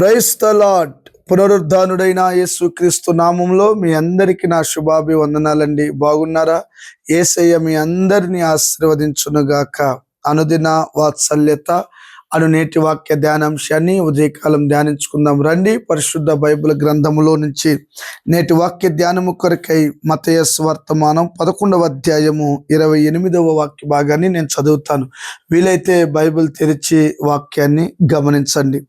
Price the lord పునరుద్ధానుడైన యేసుక్రీస్తు నామంలో మీ అందరికీ నా శుభాభివందనాలండి. బాగున్నారా? ఏసయ్య మీ అందరినీ ఆశీర్వదించునుగాక. అనుదిన వాత్సల్యత అను నేటి వాక్య ధ్యానాంశాన్ని ఉదయకాలం ధ్యానించుకుందాం. రండి పరిశుద్ధ బైబిల్ గ్రంథములో నుంచి నేటి వాక్య ధ్యానము కొరకై మతయస్ వర్తమానం పదకొండవ అధ్యాయము ఇరవై ఎనిమిదవ వాక్య భాగాన్ని నేను చదువుతాను. వీలైతే బైబిల్ తెరిచి వాక్యాన్ని గమనించండి.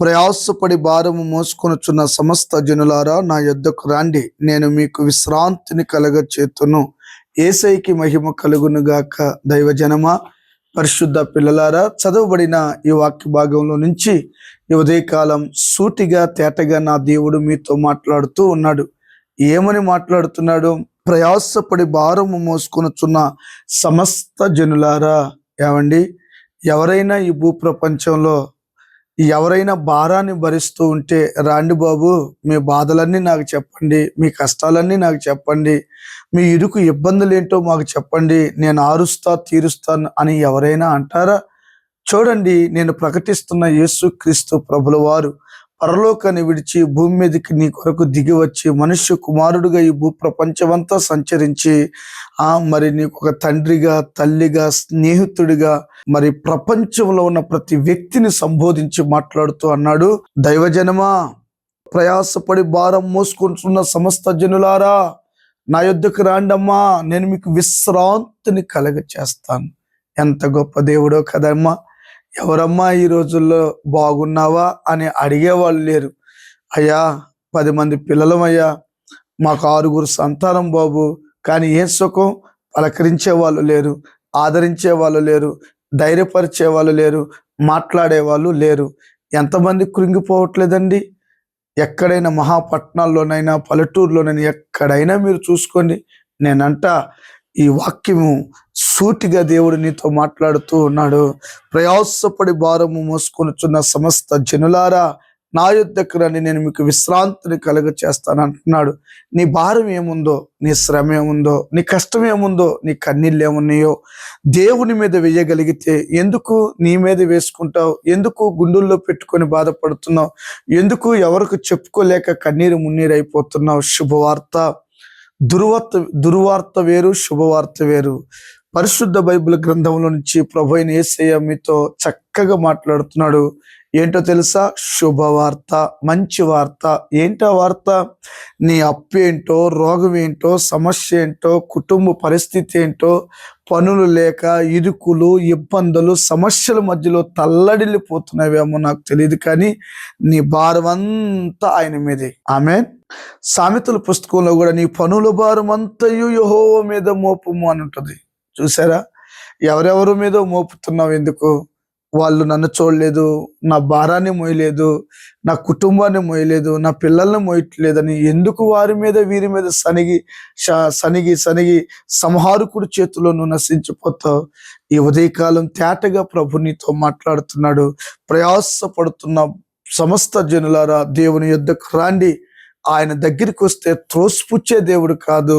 ప్రయాసపడి భారము మోసుకొనుచున్న సమస్త జనులారా నా యొద్దకు రాండి. నేను మీకు విశ్రాంతిని కలగ చేతును ఏసైకి మహిమ కలుగునుగాక. దైవజనమా పరిశుద్ధ పిల్లలారా చదవబడిన ఈ వాక్య భాగంలో నుంచి ఈ ఉదయకాలం సూటిగా తేటగా నా దేవుడు మీతో మాట్లాడుతూ ఉన్నాడు. ఏమని మాట్లాడుతున్నాడు? ప్రయాసపడి భారము మోసుకొనుచున్న సమస్త జనులారా ఏమండి? ఎవరైనా ఈ భూప్రపంచంలో ఎవరైనా భారాన్ని భరిస్తూ ఉంటే రాండి బాబు మీ బాధలన్నీ నాకు చెప్పండి మీ కష్టాలన్నీ నాకు చెప్పండి మీ ఇరుకు ఇబ్బందులు ఏంటో మాకు చెప్పండి నేను ఆరుస్తా తీరుస్తాను అని ఎవరైనా అంటారా? చూడండి నేను ప్రకటిస్తున్న యేసు క్రీస్తు ప్రభుల వారు పరలోకాన్ని విడిచి భూమి మీదకి నీ కొరకు దిగి వచ్చి మనుష్య కుమారుడుగా ఈ భూ ప్రపంచమంతా సంచరించి ఆ మరి నీకు ఒక తండ్రిగా తల్లిగా స్నేహితుడిగా మరి ప్రపంచంలో ఉన్న ప్రతి వ్యక్తిని సంబోధించి మాట్లాడుతూ అన్నాడు. దైవజనమా ప్రయాసపడి భారం మోసుకుంటున్న సమస్త జనులారా నా యొద్దకు రాండమ్మా నేను మీకు విశ్రాంతిని కలగ చేస్తాను ఎంత గొప్ప దేవుడో కదమ్మా. ఎవరమ్మా ఈ రోజుల్లో బాగున్నావా అని అడిగేవాళ్ళు లేరు. అయ్యా పది మంది పిల్లలమయ్యా మాకు ఆరుగురు సంతానం బాబు. కానీ ఏం సుఖం? పలకరించే వాళ్ళు లేరు ఆదరించే వాళ్ళు లేరు ధైర్యపరిచే వాళ్ళు లేరు మాట్లాడే వాళ్ళు లేరు. ఎంతమంది కృంగిపోవట్లేదండి? ఎక్కడైనా మహాపట్నాల్లోనైనా పల్లెటూరులోనైనా ఎక్కడైనా మీరు చూసుకోండి. నేనంట ఈ వాక్యము సూటిగా దేవుడు నీతో మాట్లాడుతూ ఉన్నాడు. ప్రయాసపడి భారము మోసుకొనుచున్న సమస్త జనులారా నా యుద్ధకు రండి నేను మీకు విశ్రాంతిని కలుగ చేస్తాను అంటున్నాడు. నీ భారం ఏముందో నీ శ్రమ ఏముందో నీ కష్టం ఏముందో నీ కన్నీళ్ళు ఏమున్నాయో దేవుని మీద వేయగలిగితే ఎందుకు నీ మీద వేసుకుంటావు? ఎందుకు గుండెల్లో పెట్టుకొని బాధపడుతున్నావు? ఎందుకు ఎవరికి చెప్పుకోలేక కన్నీరు మున్నీరు అయిపోతున్నావు శుభవార్త. దుర్వార్త దుర్వార్త వేరు శుభవార్త వేరు. పరిశుద్ధ బైబిల్ గ్రంథంలో నుంచి ప్రభు అయిన ఏసయ్య మీతో చక్కగా మాట్లాడుతున్నాడు. ఏంటో తెలుసా? శుభవార్త మంచి వార్త. ఏంటో వార్త? నీ అప్పు ఏంటో రోగం ఏంటో సమస్య ఏంటో కుటుంబ పరిస్థితి ఏంటో పనులు లేక ఇరుకులు ఇబ్బందులు సమస్యల మధ్యలో తల్లడిల్లిపోతున్నావేమో నాకు తెలియదు కానీ నీ భారం అంతా ఆయన మీదే. ఆమె సామెతల పుస్తకంలో కూడా నీ పనుల భారం అంతయు యహోవ మీద మోపము అని ఉంటుంది. చూసారా? ఎవరెవరి మీద మోపుతున్నావు ఎందుకు? వాళ్ళు నన్ను చూడలేదు నా భారాన్ని మోయలేదు నా కుటుంబాన్ని మోయలేదు నా పిల్లల్ని మోయట్లేదని ఎందుకు వారి మీద వీరి మీద సనిగి సనిగి సనిగి సంహారకుడు చేతిలోనూ నశించిపోతావు? ఈ ఉదయకాలం తేటగా ప్రభు నీతో మాట్లాడుతున్నాడు. ప్రయాసపడుతున్న సమస్త జనులారా దేవుని యుద్ధకు రాండి. ఆయన దగ్గరికి వస్తే త్రోసిపుచ్చే దేవుడు కాదు.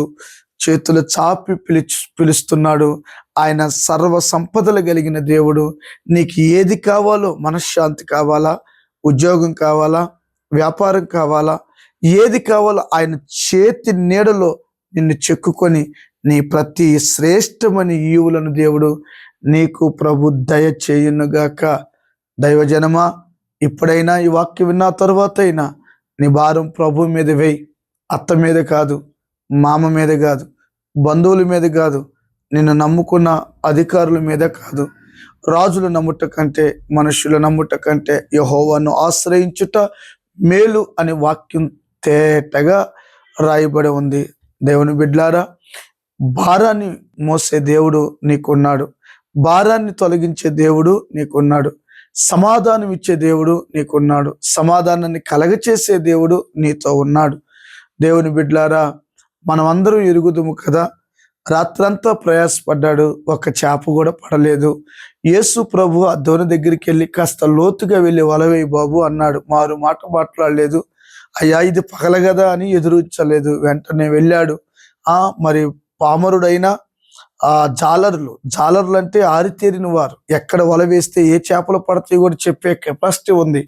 చేతులు చాపి పిలిచి పిలుస్తున్నాడు. ఆయన సర్వ సంపదలు కలిగిన దేవుడు. నీకు ఏది కావాలో మనశ్శాంతి కావాలా? ఉద్యోగం కావాలా? వ్యాపారం కావాలా? ఏది కావాలో ఆయన చేతి నీడలో నిన్ను చెక్కుకొని నీ ప్రతి శ్రేష్టమని ఈవులను దేవుడు నీకు ప్రభు దయ చేయునుగాక. దైవజనమా ఇప్పుడైనా ఈ వాక్యం విన్న తర్వాత అయినా నీ భారం ప్రభు మీద వేయి. అత్త మీద కాదు. మామ మీద కాదు బంధువుల మీద కాదు నిన్ను నమ్ముకున్న అధికారుల మీద కాదు. రాజులు నమ్ముట కంటే మనుషులు నమ్ముట కంటే యహోవాను ఆశ్రయించుట మేలు అనే వాక్యం తేటగా రాయబడి ఉంది. దేవుని బిడ్లారా భారాన్ని మోసే దేవుడు నీకున్నాడు. భారాన్ని తొలగించే దేవుడు నీకున్నాడు. సమాధానం ఇచ్చే దేవుడు నీకున్నాడు. సమాధానాన్ని కలగచేసే దేవుడు నీతో ఉన్నాడు. దేవుని బిడ్లారా మనమందరం ఎరుగుదుము కదా. రాత్రంతా ప్రయాసపడ్డాడు. ఒక చేప కూడా పడలేదు. యేసు ప్రభు ఆ ధోని దగ్గరికి వెళ్ళి కాస్త లోతుగా వెళ్ళి వలవేయి బాబు అన్నాడు. మారు మాట మాట్లాడలేదు. అయ్యా ఇది పగల కదా అని ఎదురుచ్చలేదు వెంటనే వెళ్ళాడు. ఆ మరి పామరుడైన ఆ జాలర్లు జాలర్లు అంటే ఆరితేరిన వారు ఎక్కడ వల వేస్తే ఏ చేపలు పడతాయి కూడా చెప్పే కెపాసిటీ ఉంది.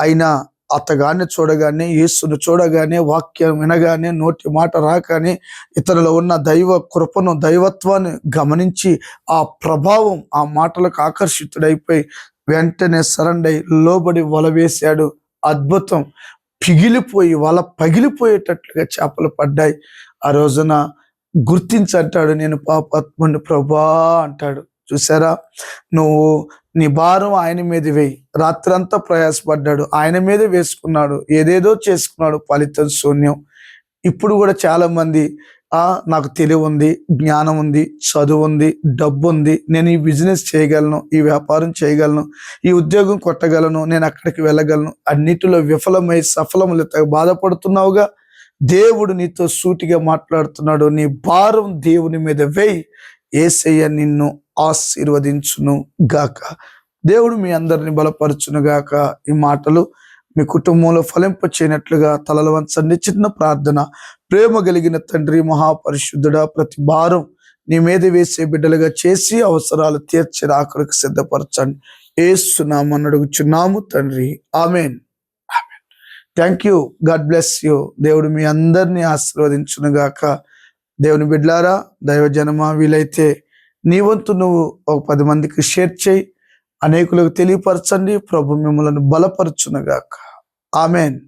అయినా అత్తగాన్ని చూడగానే యేసును చూడగానే వాక్యం వినగానే నోటి మాట రాగానే ఇతరులో ఉన్న దైవ కృపను దైవత్వాన్ని గమనించి ఆ ప్రభావం ఆ మాటలకు ఆకర్షితుడైపోయి వెంటనే సరండై లోబడి వల వేశాడు. అద్భుతం. పిగిలిపోయి వల పగిలిపోయేటట్లుగా చేపలు పడ్డాయి. ఆ రోజున గుర్తించి అంటాడు నేను పాపాత్ముని ప్రభా అంటాడు. చూసారా? నువ్వు నీ భారం ఆయన మీద వేయి. రాత్రంతా ప్రయాసపడ్డాడు. ఆయన మీదే వేసుకున్నాడు. ఏదేదో చేసుకున్నాడు. ఫలితం శూన్యం. ఇప్పుడు కూడా చాలా మంది ఆ నాకు తెలివి ఉంది జ్ఞానం ఉంది చదువు ఉంది డబ్బు ఉంది నేను ఈ బిజినెస్ చేయగలను ఈ వ్యాపారం చేయగలను ఈ ఉద్యోగం కొట్టగలను నేను అక్కడికి వెళ్ళగలను అన్నిటిలో విఫలమై సఫలములు బాధపడుతున్నావుగా? దేవుడు నీతో సూటిగా మాట్లాడుతున్నాడు. నీ భారం దేవుని మీద వేయి. ఏసయ్య నిన్ను ఆశీర్వదించును గాక. దేవుడు మీ అందరిని బలపరచును గాక. ఈ మాటలు మీ కుటుంబంలో ఫలింప చేయనట్లుగా తలలు వంచండి. చిన్న ప్రార్థన. ప్రేమ కలిగిన తండ్రి మహాపరిశుద్ధుడా ప్రతి భారం నీ మీద వేసే బిడ్డలుగా చేసి అవసరాలు తీర్చి రాకడికి సిద్ధపరచండి. ఏస్తున్నామని అడుగుచున్నాము తండ్రి. Amen. Thank you God bless you. దేవుడు మీ అందరినీ ఆశీర్వదించును గాక. దేవుని బిడ్లారా దైవజనమా వీలైతే నీ వంతు నువ్వు ఒక పది మందికి షేర్ చేయి. అనేకులకు తెలియపరచండి. ప్రభు మిమ్మల్ని బలపరచునుగాక. ఆమెన్.